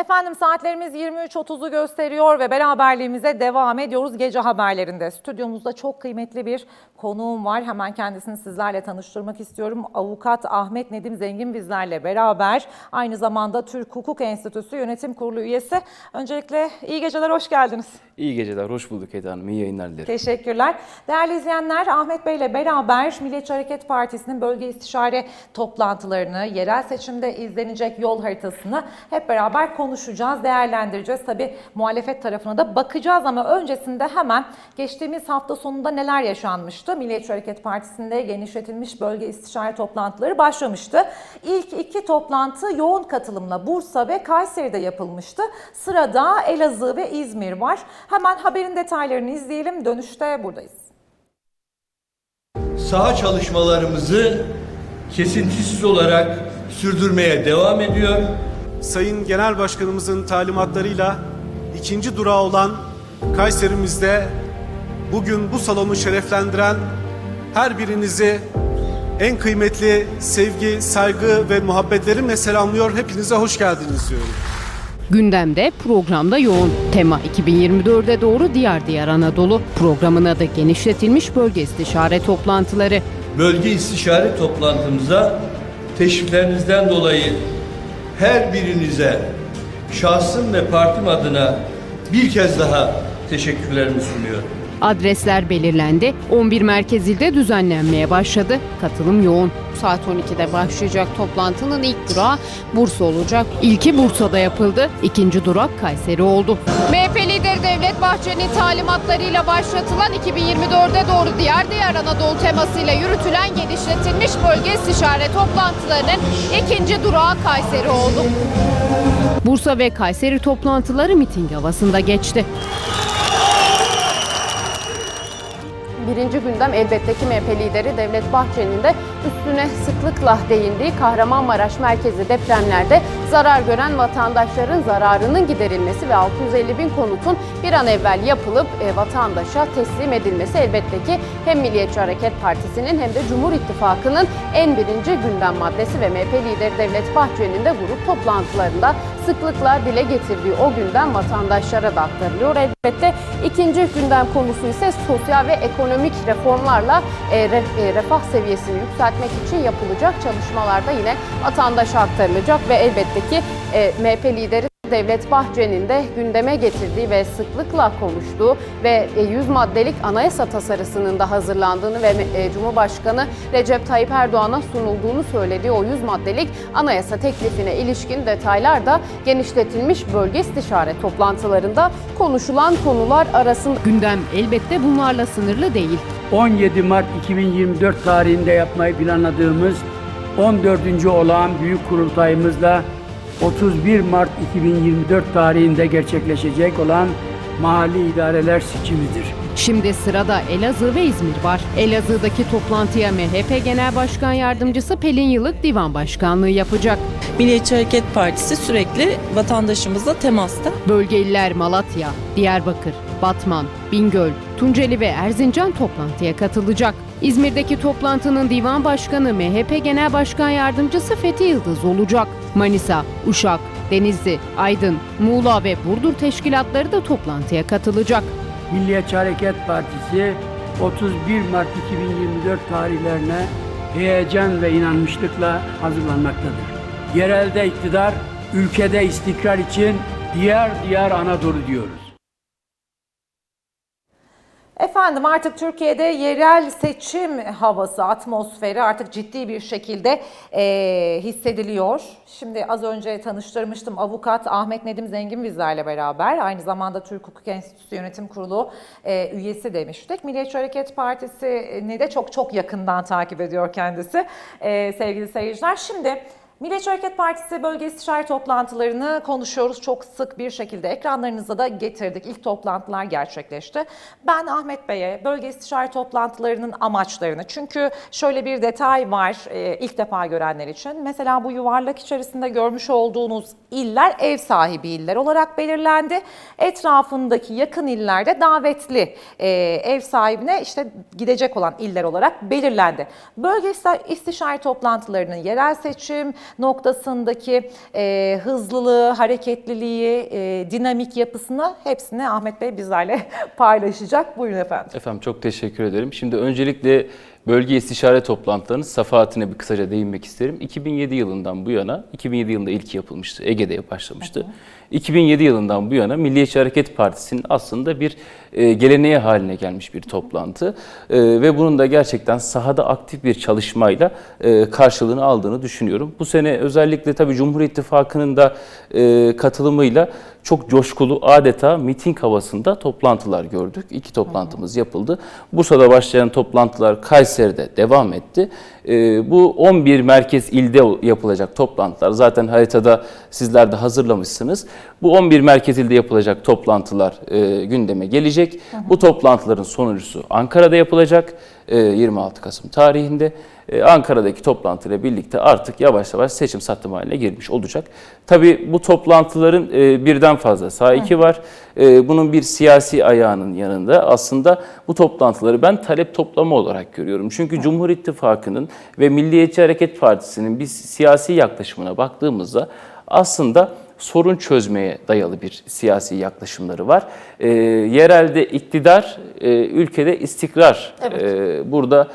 Efendim saatlerimiz 23.30'u gösteriyor ve beraberliğimize devam ediyoruz gece haberlerinde. Stüdyomuzda çok kıymetli bir konuğum var. Hemen kendisini sizlerle tanıştırmak istiyorum. Avukat Ahmet Nedim Zengin bizlerle beraber. Aynı zamanda Türk Hukuk Enstitüsü Yönetim Kurulu üyesi. Öncelikle iyi geceler, hoş geldiniz. İyi geceler, hoş bulduk Eda Hanım. İyi yayınlar dilerim. Teşekkürler. Değerli izleyenler, Ahmet Bey ile beraber Milliyetçi Hareket Partisi'nin bölge istişare toplantılarını, yerel seçimde izlenecek yol haritasını hep beraber konuşacağız, değerlendireceğiz. Tabii muhalefet tarafına da bakacağız ama öncesinde hemen geçtiğimiz hafta sonunda neler yaşanmıştı? Milliyetçi Hareket Partisi'nde genişletilmiş bölge istişare toplantıları başlamıştı. İlk iki toplantı yoğun katılımla Bursa ve Kayseri'de yapılmıştı. Sırada Elazığ ve İzmir var. Hemen haberin detaylarını izleyelim. Dönüşte buradayız. saha çalışmalarımızı kesintisiz olarak sürdürmeye devam ediyor. Sayın Genel Başkanımızın talimatlarıyla ikinci durağı olan Kayserimizde bugün bu salonu şereflendiren her birinizi en kıymetli sevgi, saygı ve muhabbetlerimle selamlıyor. Hepinize hoş geldiniz diyorum. Gündemde programda yoğun. Tema 2024'e doğru diğer diğer Anadolu. Programın adı genişletilmiş bölge istişare toplantıları. Bölge istişare toplantımıza teşviklerinizden dolayı her birinize şahsım ve partim adına bir kez daha teşekkürlerimi sunuyorum. Adresler belirlendi. 11 merkez ilde düzenlenmeye başladı. Katılım yoğun. Saat 12'de başlayacak toplantının ilk durağı Bursa olacak. İlki Bursa'da yapıldı. İkinci durak Kayseri oldu. MHP Devlet Bahçeli'nin talimatlarıyla başlatılan 2024'e doğru diğer diğer Anadolu temasıyla yürütülen genişletilmiş bölge istişare toplantılarının ikinci durağı Kayseri oldu. Bursa ve Kayseri toplantıları miting havasında geçti. Birinci gündem elbette ki MHP lideri Devlet Bahçeli'nin de üstüne sıklıkla değindiği Kahramanmaraş merkezi depremlerde zarar gören vatandaşların zararının giderilmesi ve 650 bin konutun bir an evvel yapılıp e, vatandaşa teslim edilmesi elbette ki hem Milliyetçi Hareket Partisi'nin hem de Cumhur İttifakı'nın en birinci gündem maddesi ve MHP lideri Devlet Bahçeli'nin de grup toplantılarında sıklıkla dile getirdiği o gündem vatandaşlara da aktarılıyor. Elbette ikinci gündem konusu ise sosyal ve ekonomik reformlarla e, e, refah seviyesini yükseltmek için yapılacak çalışmalarda yine vatandaşa aktarılacak ve elbette ki e, MHP lideri Devlet Bahçeli'nin de gündeme getirdiği ve sıklıkla konuştuğu ve e, 100 maddelik anayasa tasarısının da hazırlandığını ve e, Cumhurbaşkanı Recep Tayyip Erdoğan'a sunulduğunu söylediği o 100 maddelik anayasa teklifine ilişkin detaylar da genişletilmiş bölge istişare toplantılarında konuşulan konular arasında. Gündem elbette bunlarla sınırlı değil. 17 Mart 2024 tarihinde yapmayı planladığımız 14. olağan büyük kurultayımızla 31 Mart 2024 tarihinde gerçekleşecek olan mahalli idareler seçimidir. Şimdi sırada Elazığ ve İzmir var. Elazığ'daki toplantıya MHP Genel Başkan Yardımcısı Pelin Yılık divan başkanlığı yapacak. Milliyetçi Hareket Partisi sürekli vatandaşımızla temasta. Bölge iller Malatya, Diyarbakır, Batman, Bingöl, Tunceli ve Erzincan toplantıya katılacak. İzmir'deki toplantının divan başkanı MHP Genel Başkan Yardımcısı Fethi Yıldız olacak. Manisa, Uşak, Denizli, Aydın, Muğla ve Burdur teşkilatları da toplantıya katılacak. Milliyetçi Hareket Partisi 31 Mart 2024 tarihlerine heyecan ve inanmışlıkla hazırlanmaktadır. Yerelde iktidar, ülkede istikrar için diğer diğer Anadolu diyoruz. Efendim artık Türkiye'de yerel seçim havası, atmosferi artık ciddi bir şekilde eee, hissediliyor. Şimdi az önce tanıştırmıştım avukat Ahmet Nedim Zengin bizlerle beraber. Aynı zamanda Türk Hukuk Enstitüsü Yönetim Kurulu eee, üyesi demiştik. Milliyetçi Hareket Partisi'ni de çok çok yakından takip ediyor kendisi eee, sevgili seyirciler. Şimdi Milliyetçi Hareket Partisi bölge istişare toplantılarını konuşuyoruz. Çok sık bir şekilde ekranlarınıza da getirdik. İlk toplantılar gerçekleşti. Ben Ahmet Bey'e bölge istişare toplantılarının amaçlarını çünkü şöyle bir detay var e, ilk defa görenler için. Mesela bu yuvarlak içerisinde görmüş olduğunuz iller ev sahibi iller olarak belirlendi. Etrafındaki yakın illerde davetli e, ev sahibine işte gidecek olan iller olarak belirlendi. Bölge istişare toplantılarının yerel seçim, noktasındaki e, hızlılığı, hareketliliği, e, dinamik yapısını hepsini Ahmet Bey bizlerle paylaşacak. Buyurun efendim. Efendim çok teşekkür ederim. Şimdi öncelikle bölge istişare toplantılarının safahatine bir kısaca değinmek isterim. 2007 yılından bu yana, 2007 yılında ilk yapılmıştı, Ege'de başlamıştı. 2007 yılından bu yana Milliyetçi Hareket Partisi'nin aslında bir e, geleneğe haline gelmiş bir toplantı. E, ve bunun da gerçekten sahada aktif bir çalışmayla e, karşılığını aldığını düşünüyorum. Bu sene özellikle tabii Cumhur İttifakı'nın da e, katılımıyla çok coşkulu adeta miting havasında toplantılar gördük. İki toplantımız yapıldı. Bursa'da başlayan toplantılar Kayseri'de devam etti. Ee, bu 11 merkez ilde yapılacak toplantılar zaten haritada sizler de hazırlamışsınız. Bu 11 merkez ilde yapılacak toplantılar e, gündeme gelecek. Bu toplantıların sonuncusu Ankara'da yapılacak e, 26 Kasım tarihinde. E, Ankara'daki toplantıyla birlikte artık yavaş yavaş seçim sattım haline girmiş olacak. Tabii bu toplantıların e, birden fazla sahiki var. E, Bunun bir siyasi ayağının yanında aslında bu toplantıları ben talep toplama olarak görüyorum. Çünkü Cumhur İttifakı'nın ve Milliyetçi Hareket Partisi'nin bir siyasi yaklaşımına baktığımızda aslında sorun çözmeye dayalı bir siyasi yaklaşımları var. E, yerelde iktidar, e, ülkede istikrar. E, burada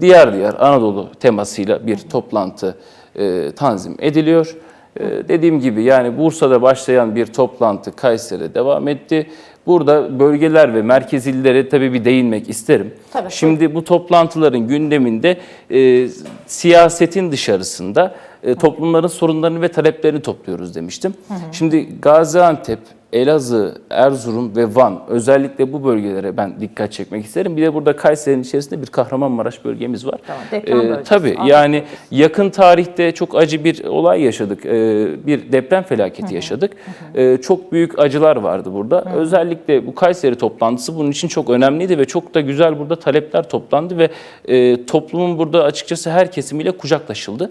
diğer diğer Anadolu temasıyla bir toplantı e, tanzim ediliyor. E, dediğim gibi yani Bursa'da başlayan bir toplantı Kayseri'de devam etti. Burada bölgeler ve merkez illere tabii bir değinmek isterim. Tabii, Şimdi bu toplantıların gündeminde e, siyasetin dışarısında e, toplumların sorunlarını ve taleplerini topluyoruz demiştim. Şimdi Gaziantep, Elazığ, Erzurum ve Van özellikle bu bölgelere ben dikkat çekmek isterim. Bir de burada Kayseri'nin içerisinde bir Kahramanmaraş bölgemiz var. Tamam, deprem Ee, bölgesi, tabii Afyon yani yakın tarihte çok acı bir olay yaşadık. Ee, bir deprem felaketi yaşadık. Ee, çok büyük acılar vardı burada. Özellikle bu Kayseri toplantısı bunun için çok önemliydi ve çok da güzel burada talepler toplandı ve e, toplumun burada açıkçası her kesimiyle kucaklaşıldı.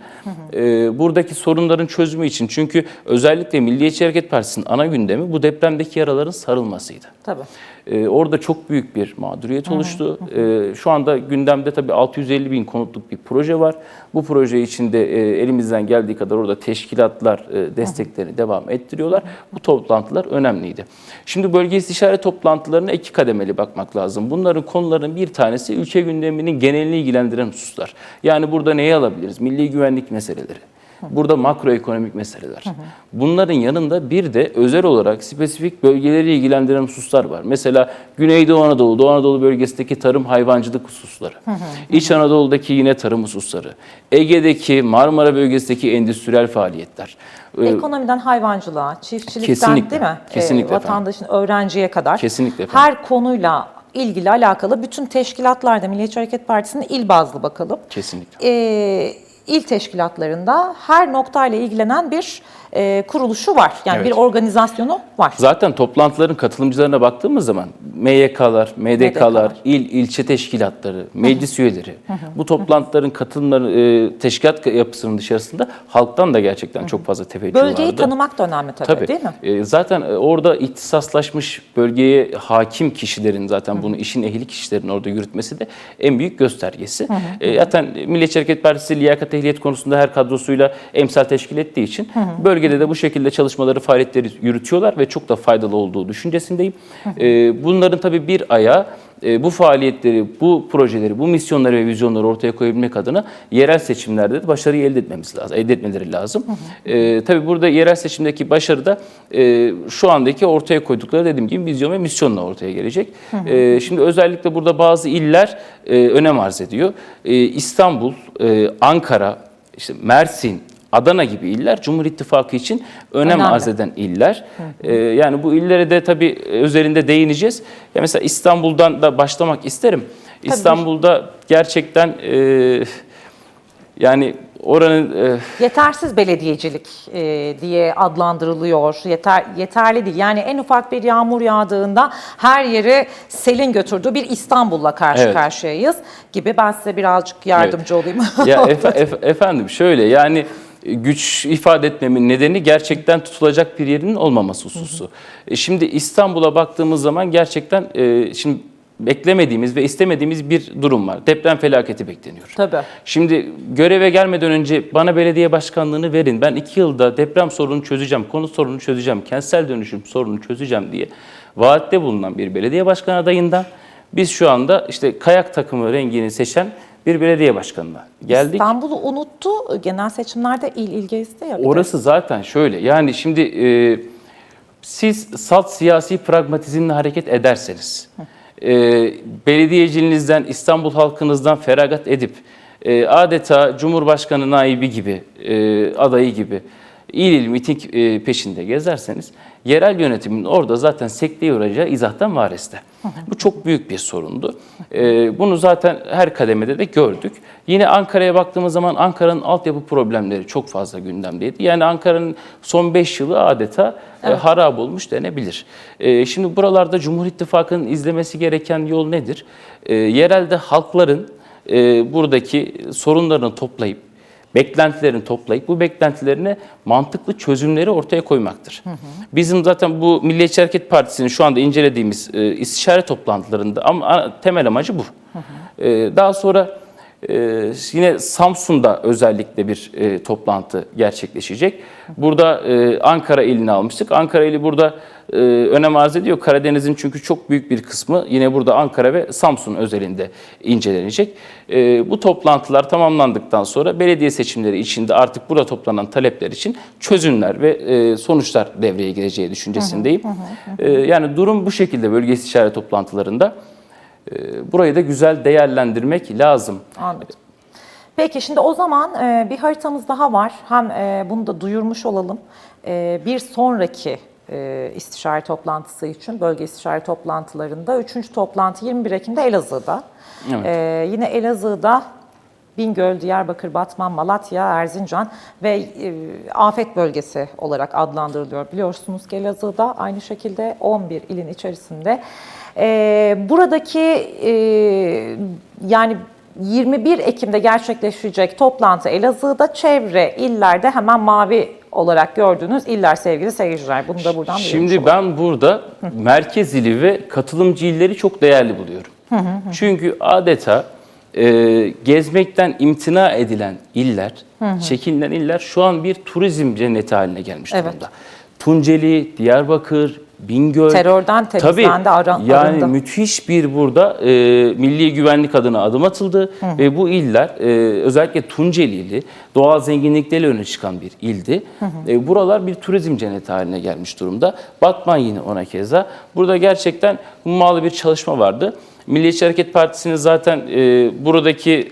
Ee, buradaki sorunların çözümü için çünkü özellikle Milliyetçi Hareket Partisi'nin ana gündemi bu depremdeki yaraların sarılmasıydı. Tabii. Ee, orada çok büyük bir mağduriyet oluştu. Ee, şu anda gündemde tabii 650 bin konutluk bir proje var. Bu proje içinde e, elimizden geldiği kadar orada teşkilatlar e, desteklerini devam ettiriyorlar. Bu toplantılar önemliydi. Şimdi bölge istişare toplantılarına iki kademeli bakmak lazım. Bunların konuların bir tanesi ülke gündeminin genelini ilgilendiren hususlar. Yani burada neyi alabiliriz? Milli güvenlik meseleleri. Burada makroekonomik meseleler. Bunların yanında bir de özel olarak spesifik bölgeleri ilgilendiren hususlar var. Mesela Güneydoğu Anadolu, Doğu Anadolu bölgesindeki tarım hayvancılık hususları. İç Anadolu'daki yine tarım hususları. Ege'deki Marmara bölgesindeki endüstriyel faaliyetler. Ee, Ekonomiden hayvancılığa, çiftçilikten Kesinlikle, değil mi? kesinlikle Ee, vatandaşın öğrenciye kadar. Kesinlikle efendim. Her konuyla ilgili alakalı bütün teşkilatlarda Milliyetçi Hareket Partisi'nin il bazlı bakalım. Kesinlikle. Ee, il teşkilatlarında her noktayla ilgilenen bir e, kuruluşu var. Yani Evet. bir organizasyonu var. Zaten toplantıların katılımcılarına baktığımız zaman MYK'lar, MDK'lar, MDK'lar. il, ilçe teşkilatları, meclis üyeleri bu toplantıların katılımları e, teşkilat yapısının dışarısında halktan da gerçekten çok fazla teveccüh Bölgeyi vardı. tanımak da önemli tabii, Tabii. değil mi? E, zaten e, orada ihtisaslaşmış bölgeye hakim kişilerin zaten bunu işin ehli kişilerin orada yürütmesi de en büyük göstergesi. E, zaten Milliyetçi Hareket Partisi liyakat ehliyet konusunda her kadrosuyla emsal teşkil ettiği için bölgede de bu şekilde çalışmaları, faaliyetleri yürütüyorlar ve çok da faydalı olduğu düşüncesindeyim. E, bunların tabii bir ayağı e, bu faaliyetleri, bu projeleri, bu misyonları ve vizyonları ortaya koyabilmek adına yerel seçimlerde de başarıyı elde etmemiz lazım, elde etmeleri lazım. E, tabii burada yerel seçimdeki başarı da e, şu andaki ortaya koydukları dediğim gibi vizyon ve misyonla ortaya gelecek. E, şimdi özellikle burada bazı iller e, önem arz ediyor. E, İstanbul, e, Ankara, işte Mersin, Adana gibi iller Cumhur İttifakı için önem Önemli. arz eden iller. Ee, yani bu illere de tabii üzerinde değineceğiz. Ya mesela İstanbul'dan da başlamak isterim. İstanbul'da gerçekten e, yani oranın e, Yetersiz belediyecilik e, diye adlandırılıyor. Yeter yeterli değil. Yani en ufak bir yağmur yağdığında her yeri selin götürdüğü bir İstanbul'la karşı Evet. karşıyayız gibi. Ben size birazcık yardımcı olayım. ya efe- efe- efendim şöyle yani güç ifade etmemin nedeni gerçekten tutulacak bir yerinin olmaması hususu. E, Şimdi İstanbul'a baktığımız zaman gerçekten e, şimdi beklemediğimiz ve istemediğimiz bir durum var. Deprem felaketi bekleniyor. Tabii. Şimdi göreve gelmeden önce bana belediye başkanlığını verin. Ben iki yılda deprem sorununu çözeceğim, konut sorununu çözeceğim, kentsel dönüşüm sorununu çözeceğim diye vaatte bulunan bir belediye başkanı adayından biz şu anda işte kayak takımı rengini seçen bir belediye başkanına geldik. İstanbul'u unuttu. Genel seçimlerde il il gezdi ya. bir de. Orası zaten şöyle. Yani şimdi e, siz salt siyasi pragmatizmle hareket ederseniz, e, belediyeciliğinizden, İstanbul halkınızdan feragat edip e, adeta Cumhurbaşkanı naibi gibi, e, adayı gibi il il miting e, peşinde gezerseniz yerel yönetimin orada zaten sekteye uğrayacağı izahtan vareste. Bu çok büyük bir sorundu. E, bunu zaten her kademede de gördük. Yine Ankara'ya baktığımız zaman Ankara'nın altyapı problemleri çok fazla gündemdeydi. Yani Ankara'nın son 5 yılı adeta e, harap olmuş denebilir. E, şimdi buralarda Cumhur İttifakı'nın izlemesi gereken yol nedir? E, yerelde halkların e, buradaki sorunlarını toplayıp beklentilerini toplayıp bu beklentilerine mantıklı çözümleri ortaya koymaktır. Bizim zaten bu Milliyetçi Hareket Partisi'nin şu anda incelediğimiz e, istişare toplantılarında ama temel amacı bu. E, daha sonra e, yine Samsun'da özellikle bir e, toplantı gerçekleşecek. Burada e, Ankara ilini almıştık. Ankara ili burada e, önem arz ediyor. Karadeniz'in çünkü çok büyük bir kısmı yine burada Ankara ve Samsun özelinde incelenecek. E, bu toplantılar tamamlandıktan sonra belediye seçimleri içinde artık burada toplanan talepler için çözümler ve e, sonuçlar devreye gireceği düşüncesindeyim. E, yani durum bu şekilde bölge istişare toplantılarında. E, burayı da güzel değerlendirmek lazım. Anladım. Peki şimdi o zaman e, bir haritamız daha var. Hem e, bunu da duyurmuş olalım. E, bir sonraki istişare toplantısı için bölge istişare toplantılarında 3. toplantı 21 Ekim'de Elazığ'da. Evet. Yine Elazığ'da Bingöl, Diyarbakır, Batman, Malatya, Erzincan ve e, afet bölgesi olarak adlandırılıyor. Biliyorsunuz ki Elazığ'da aynı şekilde 11 ilin içerisinde. E, buradaki e, yani 21 Ekim'de gerçekleşecek toplantı Elazığ'da çevre illerde hemen mavi olarak gördüğünüz iller sevgili seyirciler. Bunu da buradan Şimdi ben burada merkez ili ve katılımcı illeri çok değerli buluyorum. Çünkü adeta e, gezmekten imtina edilen iller, çekinilen iller şu an bir turizm cenneti haline gelmiş Evet. durumda. Tunceli, Diyarbakır, Bingöl. Terörden temizlendi, aran- yani arındı. müthiş bir burada e, milli güvenlik adına adım atıldı ve bu iller e, özellikle Tuncelili doğal zenginlikleriyle öne çıkan bir ildi. E, buralar bir turizm cenneti haline gelmiş durumda. Batman yine ona keza. Burada gerçekten hummalı bir çalışma vardı. Milliyetçi Hareket Partisi'nin zaten e, buradaki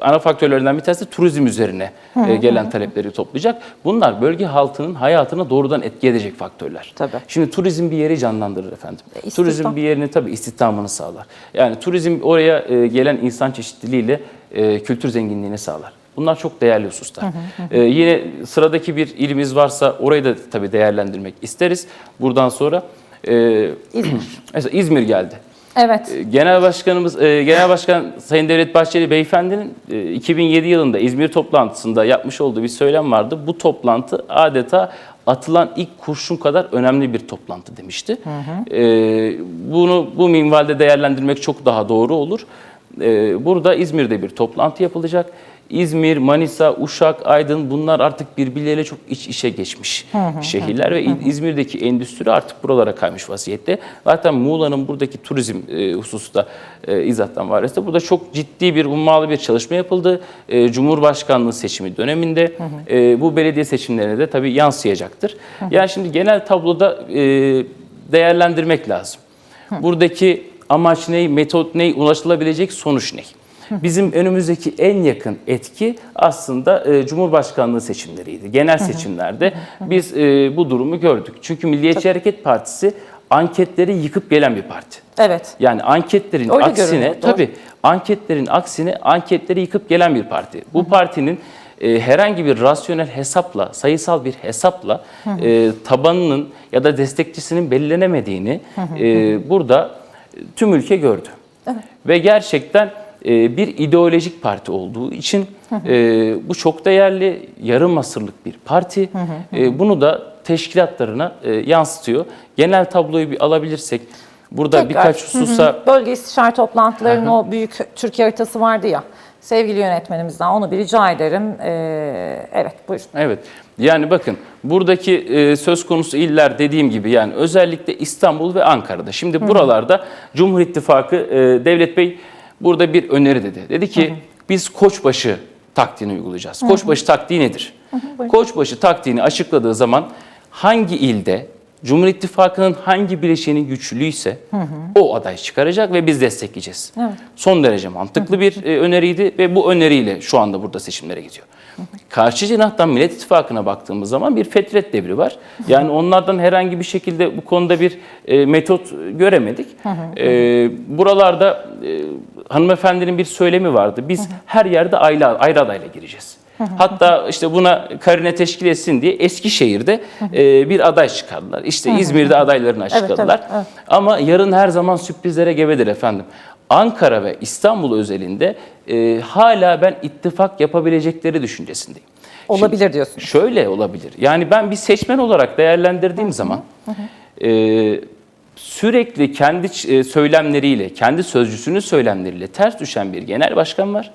ana faktörlerinden bir tanesi de turizm üzerine e, gelen talepleri toplayacak. Bunlar bölge halkının hayatına doğrudan etki edecek faktörler. Tabii. Şimdi turizm bir yeri canlandırır efendim. E, istihdam. Turizm bir yerini tabii istihdamını sağlar. Yani turizm oraya e, gelen insan çeşitliliğiyle e, kültür zenginliğini sağlar. Bunlar çok değerli hususlar. E, yine sıradaki bir ilimiz varsa orayı da tabii değerlendirmek isteriz. Buradan sonra e, İzmir. mesela İzmir geldi. Evet. E, Genel Başkanımız, e, Genel Başkan Sayın Devlet Bahçeli Beyefendi'nin e, 2007 yılında İzmir toplantısında yapmış olduğu bir söylem vardı. Bu toplantı adeta atılan ilk kurşun kadar önemli bir toplantı demişti. E, bunu bu minvalde değerlendirmek çok daha doğru olur. E, burada İzmir'de bir toplantı yapılacak. İzmir, Manisa, Uşak, Aydın bunlar artık birbirleriyle çok iç içe geçmiş şehirler ve İzmir'deki endüstri artık buralara kaymış vaziyette. Zaten Muğla'nın buradaki turizm e, hususta e, izahtan varese burada çok ciddi bir ummalı bir çalışma yapıldı. E, Cumhurbaşkanlığı seçimi döneminde e, bu belediye seçimlerine de tabii yansıyacaktır. Yani şimdi genel tabloda e, değerlendirmek lazım. Buradaki amaç ne, metot ne, ulaşılabilecek sonuç ne? Bizim önümüzdeki en yakın etki aslında e, Cumhurbaşkanlığı seçimleriydi. Genel seçimlerde biz e, bu durumu gördük. Çünkü Milliyetçi Hareket Partisi anketleri yıkıp gelen bir parti. Evet. Yani anketlerin Öyle aksine görünüyor, doğru. tabii anketlerin aksine anketleri yıkıp gelen bir parti. Bu partinin e, herhangi bir rasyonel hesapla, sayısal bir hesapla e, tabanının ya da destekçisinin belirlenemediğini e, burada tüm ülke gördü. Ve gerçekten e, bir ideolojik parti olduğu için e, bu çok değerli, yarım asırlık bir parti. E, bunu da teşkilatlarına e, yansıtıyor. Genel tabloyu bir alabilirsek, Burada Tekrar. birkaç hususa Bölge istişare toplantılarının o büyük Türkiye haritası vardı ya. Sevgili yönetmenimizden onu bir rica ederim. Ee, evet buyurun. Evet. Yani bakın buradaki e, söz konusu iller dediğim gibi yani özellikle İstanbul ve Ankara'da. Şimdi buralarda Cumhur İttifakı e, Devlet Bey burada bir öneri dedi. Dedi ki biz Koçbaşı taktiğini uygulayacağız. Koçbaşı taktiği nedir? Koçbaşı taktiğini açıkladığı zaman hangi ilde Cumhur İttifakı'nın hangi bileşeni güçlüyse o aday çıkaracak ve biz destekleyeceğiz. Son derece mantıklı bir e, öneriydi ve bu öneriyle şu anda burada seçimlere gidiyor. Karşı cenahtan Millet İttifakı'na baktığımız zaman bir fetret devri var. Yani onlardan herhangi bir şekilde bu konuda bir e, metot göremedik. E, buralarda e, hanımefendinin bir söylemi vardı. Biz her yerde ayrı, ayrı adayla gireceğiz. Hatta işte buna karine teşkil etsin diye Eskişehir'de e, bir aday çıkardılar. İşte İzmir'de adaylarını açıkladılar. evet. Ama yarın her zaman sürprizlere gebedir efendim. Ankara ve İstanbul özelinde e, hala ben ittifak yapabilecekleri düşüncesindeyim. Olabilir diyorsunuz. Şöyle olabilir. Yani ben bir seçmen olarak değerlendirdiğim zaman e, sürekli kendi e, söylemleriyle, kendi sözcüsünün söylemleriyle ters düşen bir genel başkan var.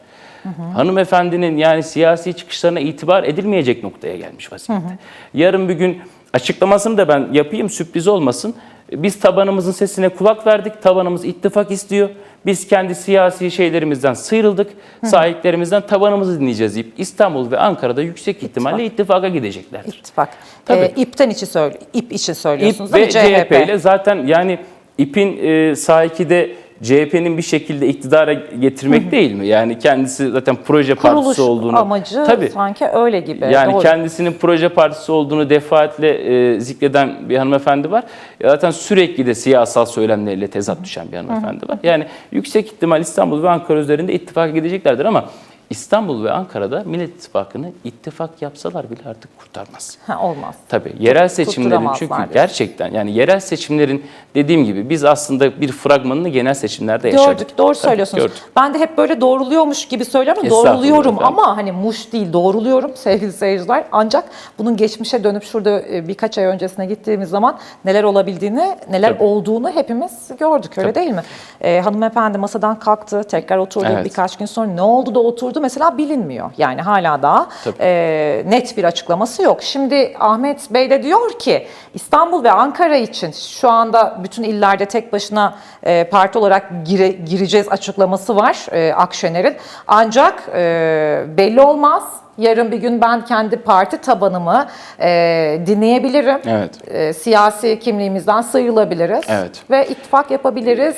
Hanımefendinin yani siyasi çıkışlarına itibar edilmeyecek noktaya gelmiş vaziyette. Yarın bir gün açıklamasını da ben yapayım sürpriz olmasın. Biz tabanımızın sesine kulak verdik. Tabanımız ittifak istiyor. Biz kendi siyasi şeylerimizden sıyrıldık. Sahiplerimizden tabanımızı dinleyeceğiz deyip İstanbul ve Ankara'da yüksek ihtimalle ittifaka gideceklerdir. İttifak. Tabii. Ee, İP'ten içi söyle, İP için söylüyorsunuz İP ve mi? CHP ile zaten yani İP'in e, sahikide CHP'nin bir şekilde iktidara getirmek değil mi? Yani kendisi zaten proje Kuruluş partisi olduğunu. amacı Tabii. sanki öyle gibi. Yani Doğru. kendisinin proje partisi olduğunu defaatle e, zikreden bir hanımefendi var. E, Zaten sürekli de siyasal söylemleriyle tezat düşen bir hanımefendi var. Yani yüksek ihtimal İstanbul ve Ankara üzerinde ittifaka gideceklerdir ama İstanbul ve Ankara'da Millet İttifakı'nı ittifak yapsalar bile artık kurtarmaz. Ha, olmaz. Tabii yerel seçimlerin çünkü gerçekten yani yerel seçimlerin dediğim gibi biz aslında bir fragmanını genel seçimlerde yaşadık. Gördük, doğru Tabii, söylüyorsunuz. gördük. Ben de hep böyle doğruluyormuş gibi söylüyorum doğruluyorum efendim. ama hani muş değil doğruluyorum sevgili seyirciler. Ancak bunun geçmişe dönüp şurada e, birkaç ay öncesine gittiğimiz zaman neler olabildiğini, neler Tabii. olduğunu hepimiz gördük öyle değil mi? Ee, hanımefendi masadan kalktı, tekrar oturdu Evet. birkaç gün sonra ne oldu da oturdu mesela bilinmiyor. Yani hala daha Tabii. e, net bir açıklaması yok. Şimdi Ahmet Bey de diyor ki İstanbul ve Ankara için şu anda bütün illerde tek başına e, parti olarak gire- gireceğiz açıklaması var e, Akşener'in. Ancak e, belli olmaz. Yarın bir gün ben kendi parti tabanımı e, dinleyebilirim. Evet. E, siyasi kimliğimizden sıyrılabiliriz. Evet. Ve ittifak yapabiliriz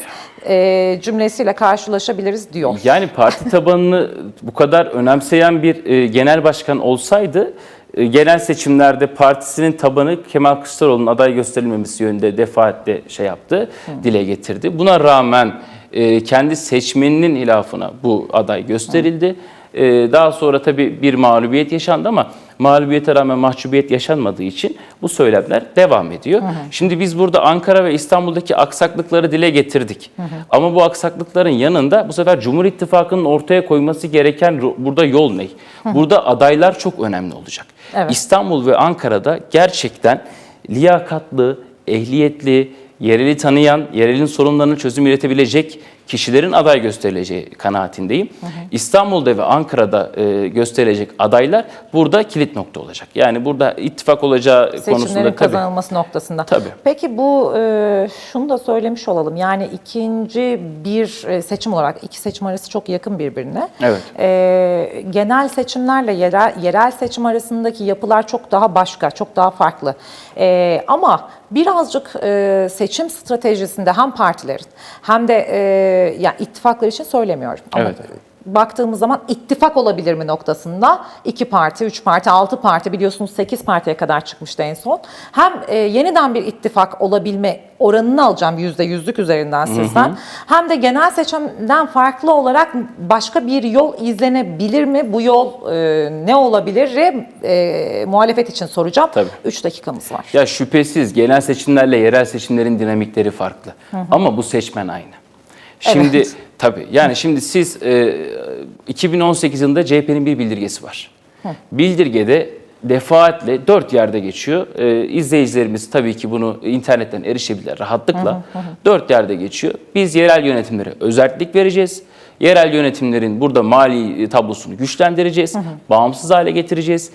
e, cümlesiyle karşılaşabiliriz diyor. Yani parti tabanını bu kadar önemseyen bir e, genel başkan olsaydı e, genel seçimlerde partisinin tabanı Kemal Kılıçdaroğlu'nun aday gösterilmemesi yönünde defaatle şey yaptı, dile getirdi. Buna rağmen e, kendi seçmeninin hilafına bu aday gösterildi. E, daha sonra tabii bir mağlubiyet yaşandı ama mağlubiyete rağmen mahcubiyet yaşanmadığı için bu söylemler devam ediyor. Şimdi biz burada Ankara ve İstanbul'daki aksaklıkları dile getirdik. Ama bu aksaklıkların yanında bu sefer Cumhur İttifakı'nın ortaya koyması gereken burada yol ne? Burada adaylar çok önemli olacak. Evet. İstanbul ve Ankara'da gerçekten liyakatlı, ehliyetli, yereli tanıyan, yerelin sorunlarını çözüm üretebilecek kişilerin aday gösterileceği kanaatindeyim. İstanbul'da ve Ankara'da e, gösterilecek adaylar burada kilit nokta olacak. Yani burada ittifak olacağı Seçimlerin konusunda tabii. kazanılması noktasında. Tabii. Peki bu e, şunu da söylemiş olalım. Yani ikinci bir e, seçim olarak iki seçim arası çok yakın birbirine. Evet. E, genel seçimlerle yerel, yerel seçim arasındaki yapılar çok daha başka, çok daha farklı. E, ama birazcık e, seçim stratejisinde hem partilerin hem de e, ya ittifaklar için söylemiyorum. Ama Evet. baktığımız zaman ittifak olabilir mi noktasında iki parti, üç parti, altı parti biliyorsunuz sekiz partiye kadar çıkmıştı en son. Hem e, yeniden bir ittifak olabilme oranını alacağım yüzde yüzlük üzerinden sizden. Hem de genel seçimden farklı olarak başka bir yol izlenebilir mi? Bu yol e, ne olabilir? E, muhalefet için soracağım. Tabii. Üç dakikamız var. Ya şüphesiz genel seçimlerle yerel seçimlerin dinamikleri farklı. Ama bu seçmen aynı. Şimdi Evet. tabii yani şimdi siz e, 2018 yılında CHP'nin bir bildirgesi var. Bildirgede defaatle dört yerde geçiyor. Ee, izleyicilerimiz tabii ki bunu internetten erişebilir rahatlıkla. Dört yerde geçiyor. Biz yerel yönetimlere özellik vereceğiz. Yerel yönetimlerin burada mali e, tablosunu güçlendireceğiz. Bağımsız hale getireceğiz.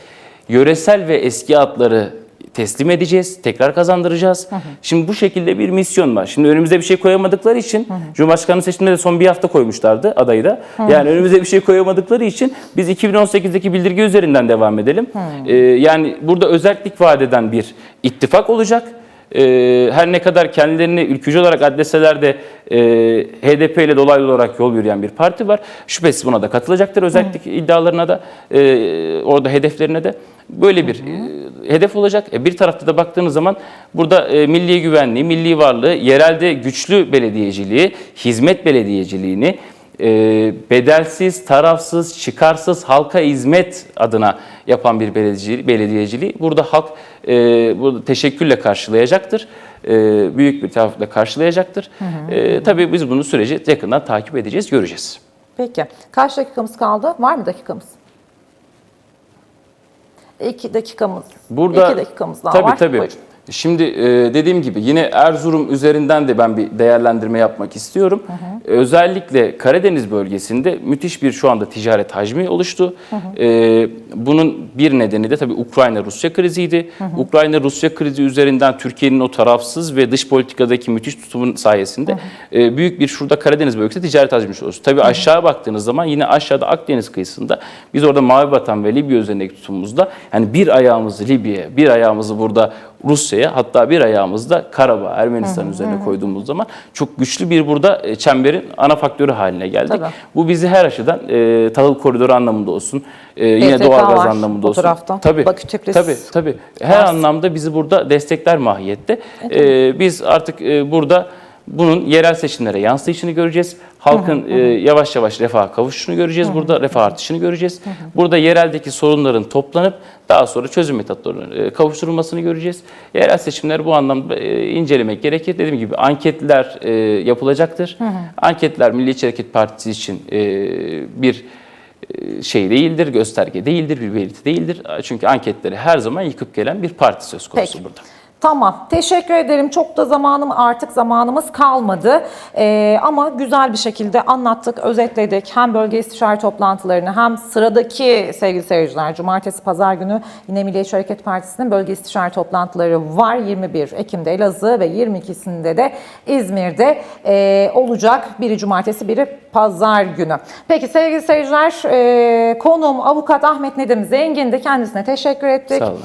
Yöresel ve eski adları teslim edeceğiz, tekrar kazandıracağız. Şimdi bu şekilde bir misyon var. Şimdi önümüze bir şey koyamadıkları için Cumhurbaşkanlığı seçiminde de son bir hafta koymuşlardı adayı da. Yani önümüze bir şey koyamadıkları için biz 2018'deki bildirge üzerinden devam edelim. Ee, yani burada özellik vaat eden bir ittifak olacak. Ee, her ne kadar kendilerini ülkücü olarak adreseler de e, HDP ile dolaylı olarak yol yürüyen bir parti var. Şüphesiz buna da katılacaktır özellik iddialarına da e, orada hedeflerine de böyle bir e, hedef olacak. E, bir tarafta da baktığınız zaman burada e, milli güvenliği, milli varlığı, yerelde güçlü belediyeciliği, hizmet belediyeciliğini e, bedelsiz, tarafsız, çıkarsız halka hizmet adına yapan bir belediyeciliği, burada halk e, burada teşekkürle karşılayacaktır. E, büyük bir tarafla karşılayacaktır. E, tabii biz bunu süreci yakından takip edeceğiz, göreceğiz. Peki. Kaç dakikamız kaldı? Var mı dakikamız? İki dakikamız. Burada İki dakikamız daha tabii, var. Tabii Buyurun. Şimdi e, dediğim gibi yine Erzurum üzerinden de ben bir değerlendirme yapmak istiyorum. Özellikle Karadeniz bölgesinde müthiş bir şu anda ticaret hacmi oluştu. E, bunun bir nedeni de tabii Ukrayna-Rusya kriziydi. Ukrayna-Rusya krizi üzerinden Türkiye'nin o tarafsız ve dış politikadaki müthiş tutumun sayesinde e, büyük bir şurada Karadeniz bölgesinde ticaret hacmi oluştu. Tabii aşağı baktığınız zaman yine aşağıda Akdeniz kıyısında biz orada Mavi Vatan ve Libya üzerindeki tutumumuzda yani bir ayağımızı Libya'ya, bir ayağımızı burada Rusya'ya hatta bir ayağımızı da Karabağ, Ermenistan üzerine koyduğumuz zaman çok güçlü bir burada e, çemberin ana faktörü haline geldik. Tabii. Bu bizi her açıdan e, tahıl koridoru anlamında olsun, e, yine PTK doğalgaz var anlamında olsun. tarafta. Tabii, Bakü Tekres tabii, tabii. Her var. anlamda bizi burada destekler mahiyette. E, biz artık e, burada bunun yerel seçimlere yansıyışını göreceğiz. Halkın e, yavaş yavaş refaha kavuşuşunu göreceğiz burada, refah artışını göreceğiz. Burada yereldeki sorunların toplanıp daha sonra çözüm metotlarının e, kavuşturulmasını göreceğiz. Yerel seçimler bu anlamda e, incelemek gerekir. Dediğim gibi anketler e, yapılacaktır. Anketler Milliyetçi Hareket Partisi için bir şey değildir, gösterge değildir, bir belirti değildir. Çünkü anketleri her zaman yıkıp gelen bir parti söz konusu Peki. burada. Tamam. Teşekkür ederim. Çok da zamanım artık zamanımız kalmadı. Ee, ama güzel bir şekilde anlattık, özetledik. Hem bölge istişare toplantılarını hem sıradaki sevgili seyirciler Cumartesi Pazar günü yine Milliyetçi Hareket Partisi'nin bölge istişare toplantıları var. 21 Ekim'de Elazığ ve 22'sinde de İzmir'de ee, olacak. Biri Cumartesi, biri Pazar günü. Peki sevgili seyirciler, ee, konuğum Avukat Ahmet Nedim Zengin de kendisine teşekkür ettik. Sağ olun.